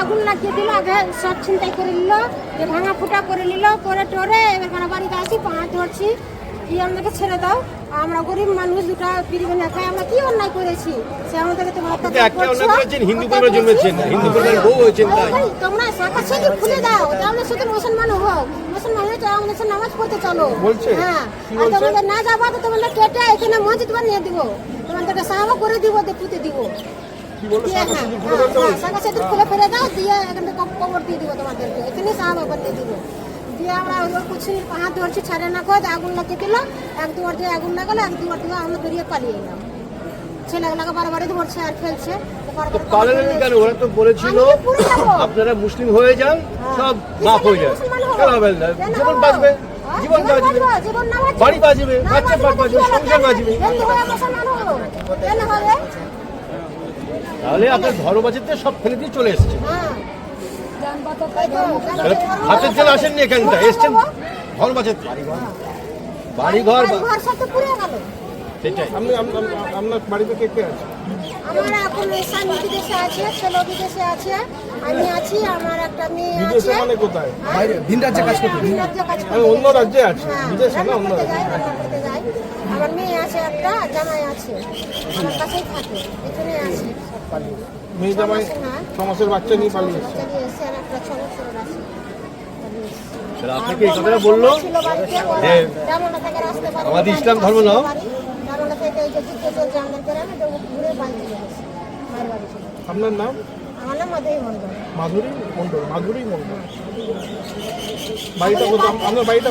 আগুন লাগিয়ে দিল, আগে সব ছিনতাই করে নিল ভাঙা ফুটা করে নিল করে টরে এবার বাড়িতে আসি, পাহাড় ধরছি। কি আমাদেরকে ছেড়ে দাও। আমরা গরিব মানুষ দুটা পিরিবে না খাই আমরা কি অন্যায় করেছি? সে আমাদেরকে তোমরা অন্যায় করেছেন, হিন্দু পরিবারে জন্মেছেন, হিন্দু পরিবারের বউ হয়েছেন তাই। তোমরা শাখা ছেড়ে খুলে দাও তাহলে শুধু মুসলমান হোক। মুসলমান হয়ে তো আমাদের নামাজ পড়তে চলো। বলছে? হ্যাঁ। আর? তোমাদের না যাবা তো তোমাদের কেটে এখানে মসজিদ বানিয়ে দিব। তোমাদেরকে সাহাবা করে দিব পুঁতে দিব। শাখা হ্যাঁ, খুলে হ্যাঁ, সিঁদুর খুলে ফেলে দাও দিয়ে এখান কবর দিয়ে দিব তোমাদেরকে। এখানে সাহাবা বানিয়ে দিব। দিয়ে আমরা ওই কুচি হাত ধরছি ছাড়ে না কদ আগুন লাগিয়ে দিল এক দুবার দিয়ে আগুন লাগালো এক দুবার দিয়ে আমরা বেরিয়ে পালিয়ে এলাম ছেলেগুলোকে বারবারই ধরছে আর ফেলছে তো তো পালালেন কেন ওরা তো বলেছিল আমি পুরো যাব। আপনারা মুসলিম হয়ে যান সব মাফ হয়ে যায় না জীবন বাঁচবে হ্যাঁ, জীবন বাঁচবে জীবন বাঁচবে। বাড়ি বাঁচবে, বাচ্চা বাঁচবে? সংসার বাঁচবে। হয়ে? তাহলে আপনার ঘর বাঁচাতে সব ফেলে দিয়ে চলে এসছে হ্যাঁ। হাতের জন্য আসেননি এখানটা এসছেন? ঘর বাঁচাতে। বাড়ি ঘর। সেটাই। আপনার বাড়িতে কে কে আছে? আমার এখন স্বামী বিদেশে আছে ছেলে বিদেশে আছে। আমি আছি আমার একটা মেয়ে বিদেশে মানে কোথায়? বাইরে ভিন রাজ্যে কাজ করতে আমি অন্য রাজ্যে আছি। বিদেশে না অন্য রাজ্যে। আমার মেয়ে আছে একটা জামাই আছে। আমার কাছেই থাকে এখানে আছে। মেয়ে জামাই হ্যাঁ। ছ মাসের বাচ্চা নিয়ে পালিয়ে এসছে বাচ্চা নিয়ে এসছে আর একটা ছ বছরের আছে তাহলে আপনাকে এই কথাটা বলল? যে না, আমাদের ইসলাম ধর্ম নাও। আপনার নাম? আমার নাম মাধবী মন্ডল মাধুরী মন্ডল মাধুরী মন্ডল বাড়িটা কোথায়? আপনার বাড়িটা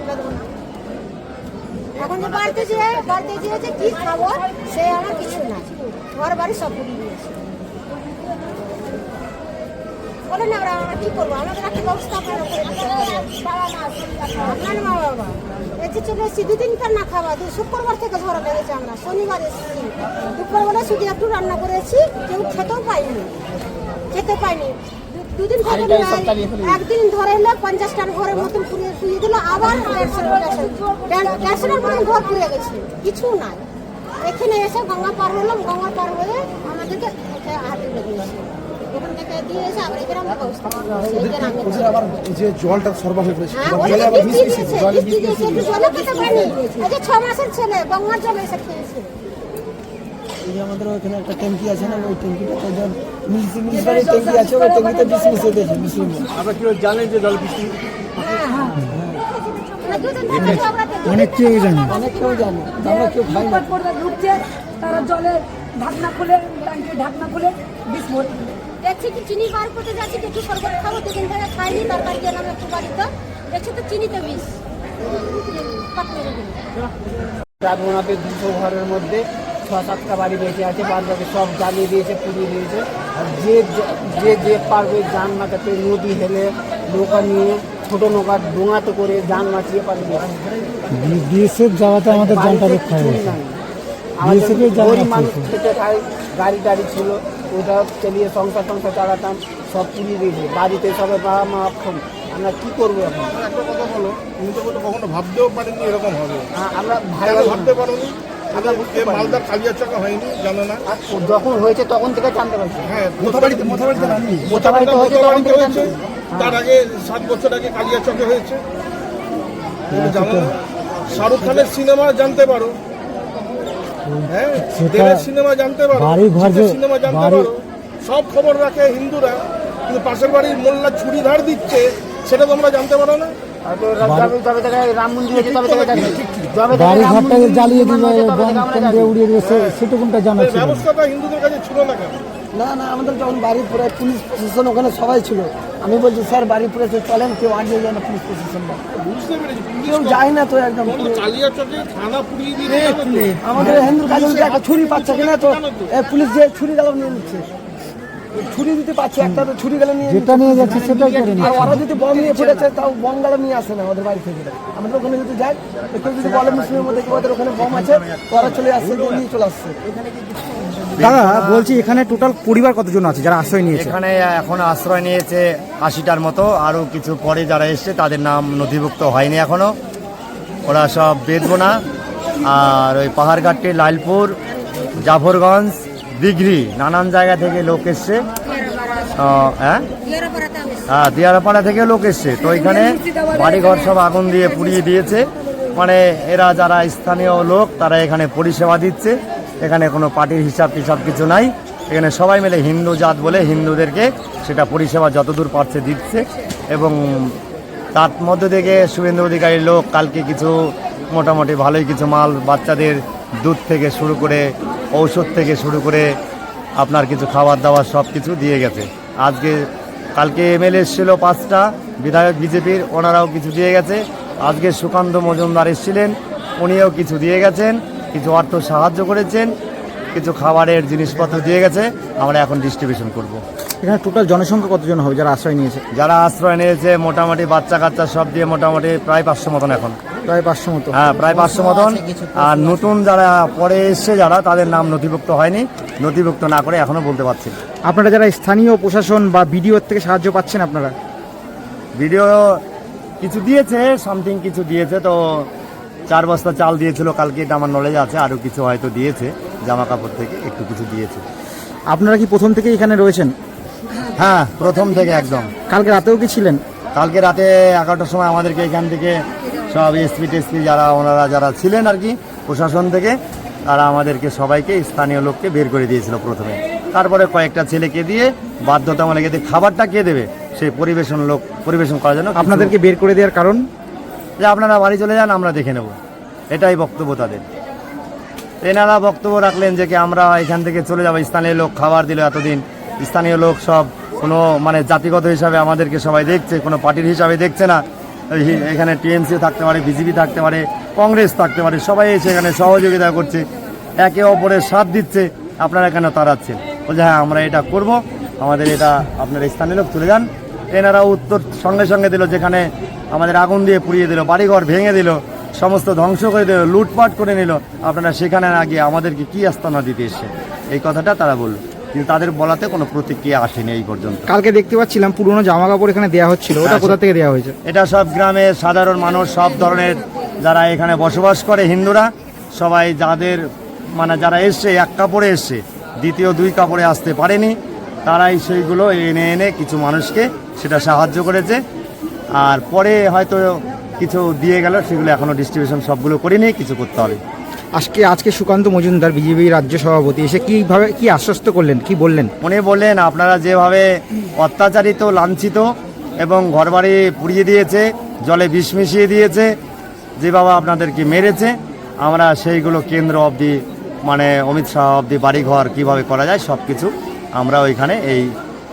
বেদনা এখন বাড়িতে যে বাড়িতে যে যে কি খাব সে আমার কিছু নাই। ঘর বাড়ি সব পুড়িয়ে দিয়েছে বলেন আমরা আমরা কি করব আমাদের একটা ব্যবস্থা আপনারা করে দিতে হবে। আপনার মা বাবা যে চলে এসেছি দুদিন পর না খাওয়া দু শুক্রবার থেকে ঝড় লেগেছে আমরা শনিবার এসেছি দুপুরবেলা শুধু একটু রান্না করেছি কেউ খেতেও পাইনি খেতে পাইনি দুদিন নাই। একদিন ধরে এলে পঞ্চাশ টান ঘরের মতন পুড়িয়ে দিল আবার দেড়শো দেড়শো দেড়শো টান মতন ঘর পুড়ে গেছে কিছু নাই এখানে এসে গঙ্গা পার হলাম গঙ্গা পার হয়ে আমাদেরকে ওখান থেকে দিয়ে এসে আবার এখানে আমরা। যে জলটা সরবরাহ করেছে হ্যাঁ, জলে। এই যে ছ মাসের ছেলে গঙ্গার জলে এসে খেয়েছে। এই যে আমাদের ওখানে একটা ট্যাঙ্কি আছে না ওই ট্যাঙ্কিটা তো যখন মিউনিসিপ্যালিটি ট্যাঙ্কি আছে ওই ট্যাঙ্কিতে বিষ মিশিয়ে দিয়েছে মুসলিম আপনারা কি জানেন যে জল বৃষ্টি আমরা দুদিন থেকে ঝগড়াতে অনেক কেউ জানে। অনেক কেউ জানে। আমরা কেউ খাই না। ঢুকছে তারা জলের ঢাকনা খুলে ট্যাঙ্কির ঢাকনা খুলে ভরে দেখছি কি চিনি বার করতে যাচ্ছি একটু শরবত খাব দুদিন থেকে খাইনি তরকারি গেলাম একটু বাড়িতে। দেখছি তো চিনিতে বিষ দুশো ঘরের মধ্যে ছ সাতটা বাড়ি বেঁচে আছে বাদ বাকি সব জ্বালিয়ে দিয়েছে পুড়িয়ে দিয়েছে। আর যে যে যে পারবে যান মাথাতে নদী হেলে নৌকা নিয়ে ছোট নৌকা ডোঙাতে করে যান মাছিয়ে পালিয়ে বিএসএফ যাওয়াতে আমাদের জানটা রক্ষা হয়েছে। এর গরিব মানুষ খেতে খাই গাড়ি টাড়ি ছিল ওটা চালিয়ে সংসার টংসার চালাতাম সব পুড়িয়ে দিয়েছে। বাড়িতে সবাই বাবা মা অক্ষম আমরা কি করব এখন? একটা কথা বলো তুমি তো কখনো ভাবতেও পারেনি এরকম হবে। আমরা ভাই ভাবতে পারোনি মালদা কালিয়া চাকা হয়নি জানো না। যখন হয়েছে তখন থেকে জানতে পারছি। হ্যাঁ মোথাবাড়িতে মোথাবাড়িতে মোথাবাড়িতে হয়েছে তখন থেকে তার আগে সাত বছর আগে কালিয়া চকে হয়েছে। তুমি জানো শাহরুখ খানের সিনেমা জানতে পারো। হ্যাঁ দেবের সিনেমা জানতে পারো। সিনেমা জানতে পারো। সব খবর রাখে হিন্দুরা কিন্তু পাশের বাড়ির মোল্লা ছুরি ধার দিচ্ছে সেটা তোমরা জানতে পারো না। ব্যবস্থাটা হিন্দুদের কাছে ছিল না কেন? না না আমাদের যখন বাড়ি পুরায় পুলিশ প্রশাসন ওখানে সবাই ছিল। আমি বলছি স্যার বাড়ি সে চলেন কেউ আগে যায়। না পুলিশ প্রশাসন কেউ যায় না তো একদম। আমাদের হিন্দু কাছে একটা ছুরি পাচ্ছে কিনা তো পুলিশ যে ছুরি গেল নিয়ে নিচ্ছে ছুরি দিতে পারছে একটা তো ছুরি গেলে নিয়ে যেটা নিয়ে যাচ্ছে সেটাই করে আর ওরা যদি বম নিয়ে ফুটেছে তাও বম গেলে নিয়ে আসে না আমাদের বাড়ি থেকে। আমাদের ওখানে যদি তো কেউ যদি বলে মুসলিমের মধ্যে কেউ ওদের ওখানে বম আছে ওরা চলে আসছে নিয়ে চলে আসছে। দাদা বলছি এখানে টোটাল পরিবার কতজন আছে যারা আশ্রয় নিয়েছে? এখানে এখন আশ্রয় নিয়েছে আশিটার মতো আরও কিছু পরে যারা এসছে তাদের নাম নথিভুক্ত হয়নি এখনও। ওরা সব বেদবোনা আর ওই পাহাড়ঘাটটি লালপুর জাফরগঞ্জ দিঘরি নানান জায়গা থেকে লোক এসছে। হ্যাঁ? হ্যাঁ দিয়ারাপাড়া থেকে লোক এসছে। তো এখানে বাড়িঘর সব আগুন দিয়ে পুড়িয়ে দিয়েছে। মানে এরা যারা স্থানীয় লোক তারা এখানে পরিষেবা দিচ্ছে। এখানে কোনো পার্টির হিসাব টিসাব কিছু নাই। এখানে সবাই মিলে হিন্দু জাত বলে হিন্দুদেরকে সেটা পরিষেবা যতদূর পারছে দিচ্ছে। এবং তার মধ্যে থেকে শুভেন্দু অধিকারীর লোক কালকে কিছু মোটামুটি ভালোই কিছু মাল বাচ্চাদের দুধ থেকে শুরু করে, ঔষধ থেকে শুরু করে আপনার কিছু খাবার দাবার সব কিছু দিয়ে গেছে। আজকে, কালকে এমএলএ এসেছিল পাঁচটা, বিধায়ক বিজেপির, ওনারাও কিছু দিয়ে গেছে। আজকে সুকান্ত মজুমদার এসেছিলেন, উনিও কিছু দিয়ে গেছেন, কিছু অর্থ সাহায্য করেছেন। কিছু খাবারের জিনিসপত্র দিয়ে গেছে আমরা এখন ডিস্ট্রিবিউশন করব। এখানে টোটাল জনসংখ্যা কতজন হবে যারা আশ্রয় নিয়েছে? যারা আশ্রয় নিয়েছে মোটামুটি বাচ্চা কাচ্চা সব দিয়ে মোটামুটি প্রায় পাঁচশো মতন এখন। প্রায় পাঁচশো মতো হ্যাঁ প্রায় পাঁচশো মতন। আর নতুন যারা পরে এসছে যারা তাদের নাম নথিভুক্ত হয়নি নথিভুক্ত না করে এখনও বলতে পারছি আপনারা যারা স্থানীয় প্রশাসন বা বিডিওর থেকে সাহায্য পাচ্ছেন আপনারা? ভিডিও কিছু দিয়েছে সামথিং কিছু দিয়েছে তো চার বস্তা চাল দিয়েছিল কালকে এটা আমার নলেজ আছে আরও কিছু হয়তো দিয়েছে জামা কাপড় থেকে একটু কিছু দিয়েছে। আপনারা কি প্রথম থেকে এখানে রয়েছেন? হ্যাঁ প্রথম থেকে একদম। কালকে রাতেও কি ছিলেন? কালকে রাতে এগারোটার সময় আমাদেরকে এখান থেকে সব এসপি টেসপি যারা ওনারা যারা ছিলেন আর কি প্রশাসন থেকে তারা আমাদেরকে সবাইকে স্থানীয় লোককে বের করে দিয়েছিল প্রথমে। তারপরে কয়েকটা ছেলেকে দিয়ে বাধ্যতামূলক এদের খাবারটা কে দেবে? সেই পরিবেশন লোক পরিবেশন করার জন্য আপনাদেরকে বের করে দেওয়ার কারণ? যে আপনারা বাড়ি চলে যান, আমরা দেখে নেব। এটাই বক্তব্য তাদের। এনারা বক্তব্য রাখলেন যে কি আমরা এখান থেকে চলে যাব। স্থানীয় লোক খাবার দিল এতদিন। স্থানীয় লোক সব কোনো মানে জাতিগত হিসাবে আমাদেরকে সবাই দেখছে, কোনো পার্টির হিসাবে দেখছে না। এখানে টিএমসি থাকতে পারে, বিজেপি থাকতে পারে, কংগ্রেস থাকতে পারে, সবাই এসে এখানে সহযোগিতা করছে। একে অপরের সাথ দিচ্ছে, আপনারা কেন তাড়াচ্ছেন? বলছে হ্যাঁ আমরা এটা করব। আমাদের এটা আপনার স্থানীয় লোক চলে যান। এনারা উত্তর সঙ্গে সঙ্গে দিল, যেখানে আমাদের আগুন দিয়ে পুড়িয়ে দিল বাড়িঘর ভেঙে দিল সমস্ত ধ্বংস করে দিল লুটপাট করে নিল। আপনারা সেখানে না গিয়ে আমাদেরকে কি আস্তানা দিতে এসছে এই কথাটা তারা বলল। কিন্তু তাদের বলাতে কোনো প্রতিক্রিয়া আসেনি এই পর্যন্ত। কালকে দেখতে পাচ্ছিলাম পুরনো জামা কাপড় এখানে দেওয়া হচ্ছিল ওটা হ্যাঁ, কোথা থেকে দেওয়া হয়েছে? এটা সব গ্রামের সাধারণ মানুষ সব ধরনের যারা এখানে বসবাস করে হিন্দুরা সবাই যাদের মানে যারা এসছে এক কাপড়ে এসছে দ্বিতীয় দুই কাপড়ে আসতে পারেনি তারাই সেইগুলো এনে এনে কিছু মানুষকে সেটা সাহায্য করেছে। আর পরে হয়তো কিছু দিয়ে গেল সেগুলো এখনও ডিস্ট্রিবিউশন সবগুলো করিনি কিছু করতে হবে। আজকে আজকে সুকান্ত মজুমদার বিজেপি রাজ্য সভাপতি এসে কীভাবে কি আশ্বস্ত করলেন কি বললেন? উনি বললেন আপনারা যেভাবে অত্যাচারিত লাঞ্ছিত এবং ঘরবাড়ি পুড়িয়ে দিয়েছে জলে বিষ মিশিয়ে দিয়েছে যেভাবে আপনাদেরকে মেরেছে আমরা সেইগুলো কেন্দ্র অবধি মানে অমিত শাহ অবধি বাড়িঘর কীভাবে করা যায় সব কিছু আমরা ওইখানে এই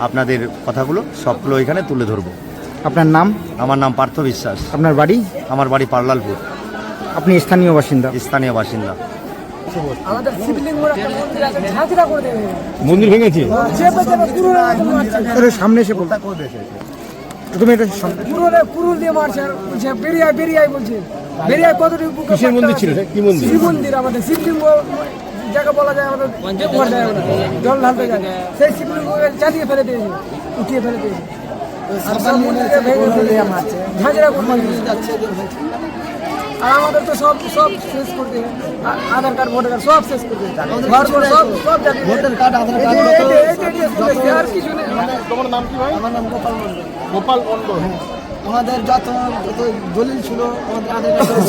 আপনাদের কথাগুলো সবগুলো ওইখানে তুলে ধরবো। আপনার নাম? আমার নাম পার্থ বিশ্বাস। আপনার বাড়ি? আমার বাড়ি পার্লালপুর। আপনি স্থানীয় বাসিন্দা? স্থানীয় বাসিন্দা। মন্দির ভেঙেছে? একটু সামনে এসে তুমি এটা দিয়ে মারছে বলছে কিসের মন্দির ছিল? কি মন্দির? শিব মন্দির আমাদের শিবলিঙ্গ জায়গা বলা যায় আমাদের দেবঘর যায় আমাদের জল ঢালতে যায়। সেই শিবলিঙ্গ চালিয়ে ফেলে দিয়েছে উঠিয়ে ফেলে দিয়েছে। ঝাঁঝরা। আর আমাদের তো সব সব শেষ করতে আধার কার্ড ভোটার কার্ড সব শেষ করতে ঘর ঘর সব সব ভোটার কার্ড আধার কার্ড আর কিছু নেই। তোমার নাম কি ভাই? আমার নাম গোপাল মন্ডল গোপাল মন্ডল আমাদের যত যত দলিল ছিল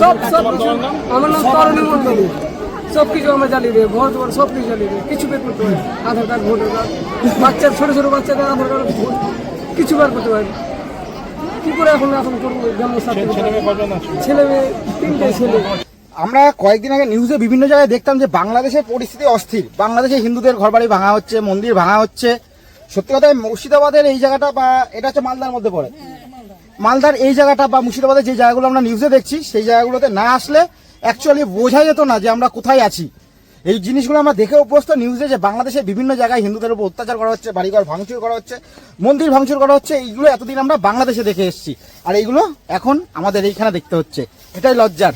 সব আমার নাম তরণী মন্ডল সব কিছু আমরা জ্বালিয়ে দেবো। ঘর দুয়ার সব কিছু জ্বালিয়ে দেবো। কিছু বের করতে আধার কার্ড ভোটার কার্ড। বাচ্চার ছোটো ছোটো বাচ্চাদের আধার কার্ড ভোট কিছু বার করতে পারি। কি করে এখন এখন করব? ছেলে মেয়ে তিনটে ছেলে। আমরা কয়েকদিন আগে নিউজে বিভিন্ন জায়গায় দেখতাম যে বাংলাদেশের পরিস্থিতি অস্থির। বাংলাদেশে হিন্দুদের ঘরবাড়ি ভাঙা হচ্ছে মন্দির ভাঙা হচ্ছে। সত্যি কথা মুর্শিদাবাদের এই জায়গাটা বা এটা হচ্ছে মালদার মধ্যে পড়ে। মালদার এই জায়গাটা বা মুর্শিদাবাদের যে জায়গাগুলো আমরা নিউজে দেখছি সেই জায়গাগুলোতে না আসলে অ্যাকচুয়ালি বোঝা যেত না যে আমরা কোথায় আছি। এই জিনিসগুলো আমরা দেখে অভ্যস্ত নিউজে যে বাংলাদেশে বিভিন্ন জায়গায় হিন্দুদের উপর অত্যাচার করা হচ্ছে, বাড়িঘর ভাঙচুর করা হচ্ছে, মন্দির ভাঙচুর করা হচ্ছে, এইগুলো এতদিন আমরা বাংলাদেশে দেখে এসেছি। আর এইগুলো এখন আমাদের এইখানে দেখতে হচ্ছে। এটাই লজ্জার।